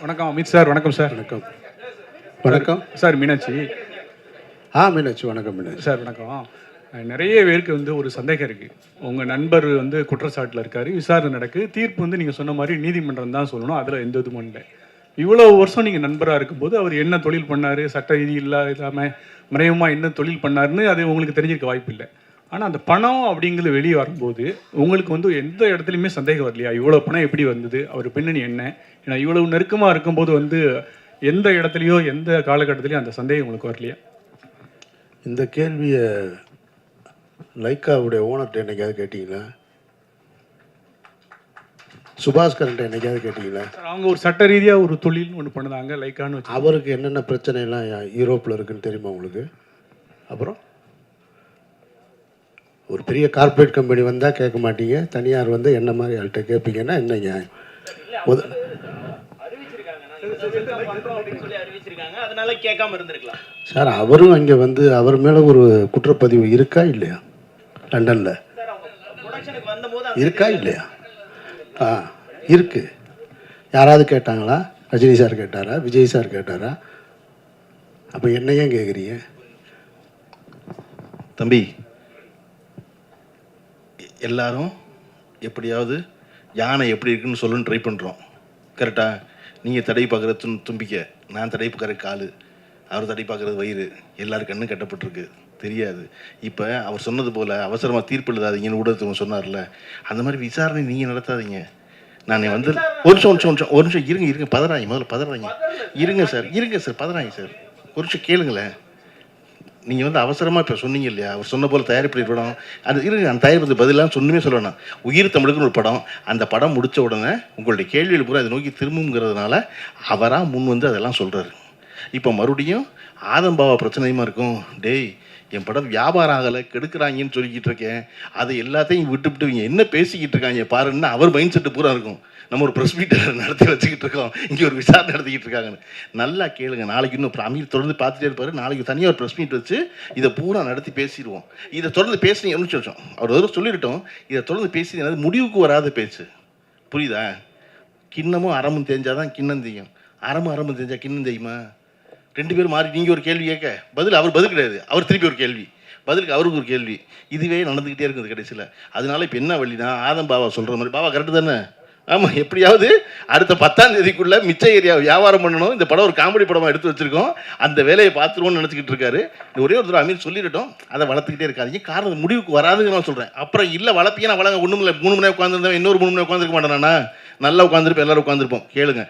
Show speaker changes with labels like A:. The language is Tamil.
A: வணக்கம் அமித் சார் வணக்கம் சார்.
B: வணக்கம். வணக்கம்.
A: சார் மீனாட்சி.
B: ஆ மீனாட்சி வணக்கம் மீனாட்சி.
A: சார் வணக்கம். நிறைய பேருக்கு வந்து ஒரு சந்தேகம் இருக்கு. உங்க நண்பர் வந்து குற்றச்சாட்டில் இருக்காரு விசாரணை நடக்கு. தீர்ப்பு வந்து நீங்க சொன்ன மாதிரி நீதிமன்றம் தான் சொல்லணும் அதுல எந்த இதுவும் இல்லை. இவ்வளவு வருஷம் நீங்க நண்பரா இருக்கும்போது அவர் என்ன தொழில் பண்ணாரு? சட்ட விதி இல்லா இல்லாம மறைமுகமா என்ன தொழில் பண்ணாருன்னு அது உங்களுக்கு தெரிஞ்சிருக்க வாய்ப்பு இல்லை. ஆனா அந்த பணம் அப்படிங்கிறது வெளியே வரும்போது உங்களுக்கு வந்து எந்த இடத்துலையுமே சந்தேகம் வரலையா? இவ்வளவு பணம் எப்படி வந்தது? அவர் பின்னணி என்ன? ஏன்னா இவ்வளவு நெருக்கமா இருக்கும்போது வந்து எந்த இடத்துலையோ எந்த காலகட்டத்திலையும் அந்த சந்தேகம் உங்களுக்கு வரலையா?
B: இந்த கேள்வியை லைக்காவுடைய ஓனர்கிட்ட என்னைக்காவது கேட்டீங்களா? சுபாஸ்கரன்ட்ட என்னைக்காவது கேட்டீங்களா?
A: அவங்க ஒரு சட்ட ரீதியா ஒரு தொழில் ஒன்று பண்ணுதாங்க லைக்கான்னு வச்சு
B: அவருக்கு என்னென்ன பிரச்சனைலாம் யூரோப்பில் இருக்குன்னு தெரியுமா உங்களுக்கு? அப்புறம்? ஒரு பெரிய கார்ப்பரேட் கம்பெனி வந்தால் கேட்க மாட்டீங்க. தனியார் வந்து என்ன மாதிரி ஆள்கிட்ட கேட்பீங்கன்னா என்ன நியாயம்? முத-
C: அப்படின்னு சொல்லி அறிவிச்சிருக்காங்க. அதனால கேட்காம இருந்திருக்கலாம்.
B: சார் அவரும் அங்கே வந்து அவர் மேலே ஒரு குற்றப்பதிவு இருக்கா இல்லையா? லண்டனில். இருக்கா இல்லையா? ஆ இருக்கு. யாராவது கேட்டாங்களா? ரஜினி சார் கேட்டாரா? விஜய் சார் கேட்டாரா? அப்போ என்ன ஏன் கேட்குறீங்க
D: தம்பி எல்லாரும் எப்படியாவது யானை எப்படி இருக்குன்னு சொல்லுன்னு ட்ரை பண்ணுறோம் கரெக்டா நீங்கள் தடை பார்க்குற தும் தும்பிக்கை. நான் தடை பார்க்குற காலு. அவர் தடை பார்க்குறது வயிறு. எல்லாரும் கண்ணும் கட்டப்பட்டிருக்கு. தெரியாது. இப்போ அவர் சொன்னது போல் அவசரமாக தீர்ப்பு எழுதாதீங்கன்னு ஊடகத்துக்கு சொன்னார்ல. அந்த மாதிரி விசாரணை நீங்கள் நடத்தாதீங்க. நான் வந்து ஒரு நிமிஷம் ஒரு நிமிஷம், ஒரு நிமிஷம். ஒரு நிமிஷம் இருங்க இருங்க. பதறாங்க முதல்ல பதறாங்க இருங்க சார் இருங்க சார். பதறாங்க சார். ஒரு நிமிஷம் கேளுங்களேன். நீங்கள் வந்து அவசரமாக இப்போ சொன்னீங்க இல்லையா? அவர் சொன்ன போல் தயாரிப்பு படம் அது இருக்கு அந்த தயாரிப்பு பதிலாக சொன்னுமே சொல்லணும். உயிர் தமிழுக்குன்னு ஒரு படம். அந்த படம் முடித்த உடனே உங்களுடைய கேள்வியில் பூரா அதை நோக்கி திரும்புங்கிறதுனால அவராக முன் வந்து அதெல்லாம் சொல்கிறாரு இப்போ மறுபடியும் ஆதம்பாவா பிரச்சனையுமா இருக்கும். டேய் என் படம் வியாபாரம் ஆகலை கெடுக்கிறாங்கன்னு சொல்லிக்கிட்டு இருக்கேன். அதை எல்லாத்தையும் விட்டுவிட்டு இவங்க என்ன பேசிக்கிட்டு இருக்காங்க பாருன்னா அவர் மைண்ட் செட்டு பூரா இருக்கும். நம்ம ஒரு ப்ரெஸ் மீட்டர் நடத்தி வச்சுக்கிட்டு இருக்கோம். இங்கே ஒரு விசாரணை நடத்திக்கிட்டு இருக்காங்கன்னு. நல்லா கேளுங்க. நாளைக்கு இன்னும் அமீர் தொடர்ந்து பார்த்துட்டே இருப்பார். நாளைக்கு தனியாக ஒரு ப்ரெஸ் மீட் வச்சு இதை பூரா நடத்தி பேசிடுவோம். இதை தொடர்ந்து பேசுனீங்க ஒரு அவர் ஒரு சொல்லிட்டோம் இதை தொடர்ந்து பேசி அது முடிவுக்கு வராத பேச்சு. புரியுதா? கிண்ணமும் அறமும் தெரிஞ்சாதான் கிண்ணம் தெரியும் அறமும் அறமும் தெரிஞ்சால் கிண்ணம் தெரியுமா ரெண்டு பேரும் மாறி நீங்கள் ஒரு கேள்வி கேட்க. பதில் அவர் பதில் கிடையாது. அவர் திருப்பி ஒரு கேள்வி. பதிலுக்கு அவருக்கு ஒரு கேள்வி. இதுவே நடந்துக்கிட்டே இருக்குது கடைசியில். அதனால இப்போ என்ன வழினா ஆதம் பாபா சொல்கிற மாதிரி பாபா கரெக்டு தானே? ஆமாம் எப்படியாவது அடுத்த பத்தாம் தேதிக்குள்ளே மிச்ச ஏரியா வியாபாரம் பண்ணணும். இந்த படம் ஒரு காமெடி படமாக எடுத்து வச்சுருக்கோம். அந்த வேலையை பார்த்துருவோம்னு நினச்சிக்கிட்டு இருக்காரு. ஒரே ஒரு தடவை அமீர் சொல்லிடட்டும். அதை வளர்த்துக்கிட்டே இருக்காதீங்க. காரணம் முடிவுக்கு வராதுன்னு நான் சொல்கிறேன் அப்புறம் இல்லை வளர்ப்பீங்க நான் வளங்க ஒன்றும் இல்லை மூணு மணி உட்காந்துருந்தேன் இன்னொரு மூணு மணி உட்காந்துருக்க மாட்டேனா நல்லா உட்காந்துருப்போம் எல்லாரும் உட்காந்துருப்போம் கேளுங்க.